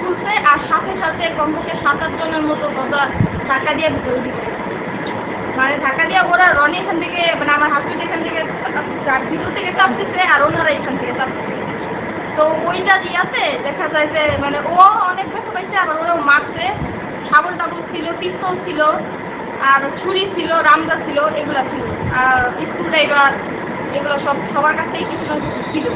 খুলছে আর সাথে সাথে কমপক্ষে সাত মতো দরজা দিচ্ছে মানে দিয়ে ওরা এখান থেকে মানে আমার হাসপাতাল এখান থেকে, তার ভিতর দিচ্ছে আর ওনারা এখান থেকে চাপ দিচ্ছে। তো ওইটা দিয়াতে দেখা যায় যে মানে ও অনেক ব্যথা পাইছে, আবার ওরাও মারছে। শাবল টাবল ছিল, পিস্তল ছিল, আর ছুরি ছিল রামদা ছিল, এগুলা ছিল। আর স্কুল ড্রাইভার এগুলো সব সবার কাছেই কিছু ছিল।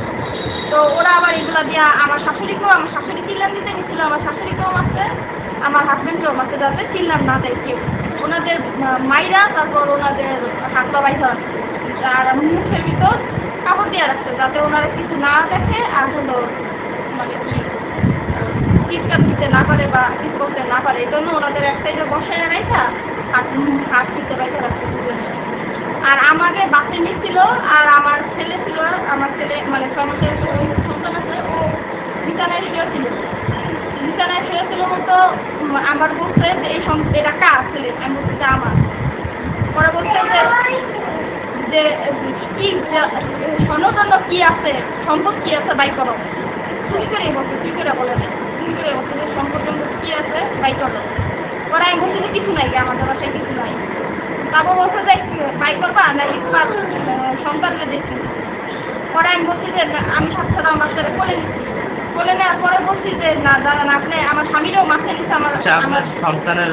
তো ওরা আবার এগুলা দিয়ে আমার শাশুড়িকেও, আমার শাশুড়ি চিল্লান দিতে নিচ্ছিল আমার শাশুড়িকেও মারছে আমার হাজব্যান্ডকেও মারছে যাতে চিল্লান না দেয় কেউ। ওনাদের মাইরা, তারপর ওনাদের হাত বাইধা আর মুখের ভিতর কাপড় দিয়ে রাখছে, যাতে ওনারা কিছু না দেখে আর হলো মানে কি চিৎকার দিতে না পারে বা কিছু করতে না পারে। এই জন্য ওনাদের এক সাইডে বসায় রাখা হাত হাত দিতে বাইরে রাখছে। আর আমাকে বাসে নিচ্ছিল আর আমার ছেলে ছিল আমার ছেলে মানে সন্তান আছে ও বিছানায় বিছানায় উম, আমার বলছে যে এই এটা কার ছেলে? আমার। পরে বলছে যে কি কি আছে? সম্পদ কি আছে? বাই করো। চুরি করে বলছে চুরি করে বলে চুরি করে বলছে যে সম্পদ কি আছে? বাই করো। ওরা আমি কিছু নাই আমাদের বাসায় কিছু নাই। তারপর বলছে বাই করবা সন্তানকে দেখছি পরে আমি বলছি যে আমি সাথে আমার কোলে কোলে নেওয়ার পরে বলছি যে না দাঁড়ান আপনি আমার স্বামীরও মাথায় নিচ্ছে আমার আচ্ছা আপনার সন্তানের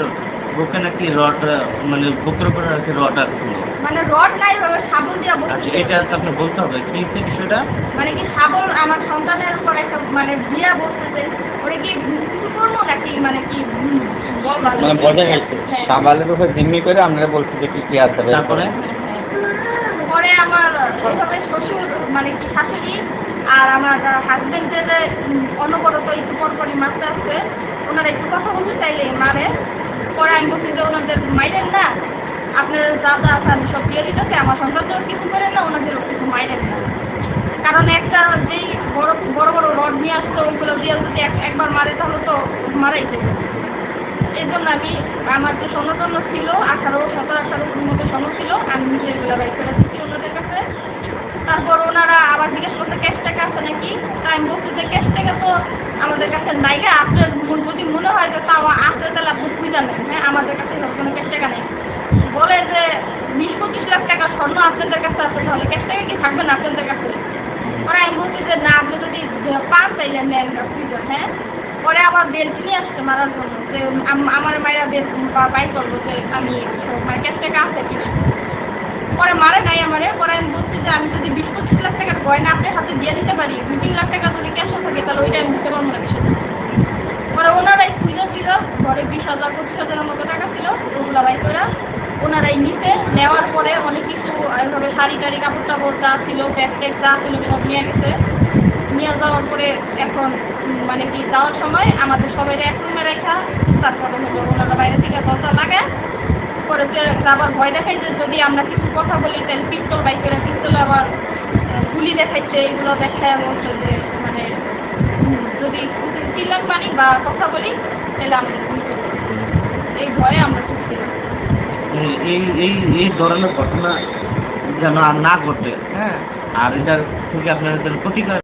বুকে নাকি রড মানে বুকের উপরে নাকি রড আসছিল মানে রড নাই সাবল দিয়া আচ্ছা এটা তো আপনি বলতে হবে। কি বিষয়টা? মানে কি সাবল আমার সন্তানের উপর একটা মানে দিয়া বলতেছে ওরে কি কিছু করব নাকি মানে কি মানে বোঝা গেছে। হ্যাঁ। সাবালের উপর জিম্মি করে আপনারা বলছি যে কি কি আছে তারপরে? পরে আমার ওইভাবে শ্বশুর মানে কি শাশুড়ি আর আমার হাজবেন্ডের অনবরত একটু পর পরই মারতে আসছে। ওনারা একটু কথা বলতে চাইলে মারে। পরে আমি বলছি যে ওনাদের মাইরেন না। আপনার যা যা আছে আমি সব দিয়ে দিতেছে। আমার সন্তানদেরও কিছু করেন না ওনাদেরও কিছু মাইরেন না। কারণ একটা যেই বড় বড় বড় রড নিয়ে আসতো ওইগুলো দিয়ে যদি এক- একবার মারে, তাহলে তো মারাই যাবে এই জন্য আমি, আমার যে স্বর্ণতন্য ছিল, আঠারো, সতেরো আঠারোর মতো সন ছিল, আমি এগুলো বাইক করে দিচ্ছি ওনাদের কাছে। তারপর ওনারা আবার জিজ্ঞেস করতে ক্যাশ টাকা আছে নাকি? তা আমি বলছি যে ক্যাশ টাকা তো আমাদের কাছে নাই গা আপনার যদি মনে হয় যে তাও আছে, তাহলে আপনি সুবিধা হ্যাঁ আমাদের কাছে কোনো ক্যাশ টাকা নেই। বলে যে, বিশ, পঁচিশ লাখ টাকা স্বর্ণ আপনাদের কাছে আছে, তাহলে ক্যাশ টাকা কি থাকবে না আপনাদের কাছে? আমি যে না যদি পান চাইলেন নেন না হ্যাঁ? পরে আবার বেল্ট নিয়ে মারার জন্য। যে আমার মায়েরা বেল বাই করব যে আমি মানে ক্যাশ টাকা আছে কিনা পরে মারে নাই আমারে। পরে আমি বলছি যে আমি যদি বিশ পঁচিশ লাখ টাকার গয়না আপনার হাতে দিয়ে দিতে পারি দুই তিন লাখ টাকা যদি ক্যাশে থাকে, তাহলে ওইটা আমি দিতে পারব না বেশি। পরে ওনারাই খুঁজে ছিল। ঘরে বিশ হাজার, পঁচিশ হাজারের মতো টাকা ছিল। ওগুলা বাই করে ওনারাই নিতে নেওয়ার পরে অনেক কিছু এইভাবে শাড়ি টাড়ি, কাপড় টাপড় যা ছিল ব্যাগ ট্যাগ যা ছিল, সব নিয়ে গেছে। নিয়ে যাওয়ার পরে এখন মানে কি, যাওয়ার সময় আমাদের সবাই এক রুমে রেখা তারপরে হলো ওনারা বাইরে থেকে দরজা লাগে পরে যে আবার ভয় দেখাই যে যদি আমরা কিছু কথা বলি, তাহলে পিস্তল বাইক করে পিস্তল আবার গুলি দেখাইছে, এগুলো দেখায় বলছে যে মানে যদি চিল্লান পানি বা কথা বলি, তাহলে আমাদের এই ভয়ে আমরা এই এই এই ধরনের ঘটনা যেন আর না ঘটে। হ্যাঁ। আর এটার থেকে আপনাদের প্রতিকার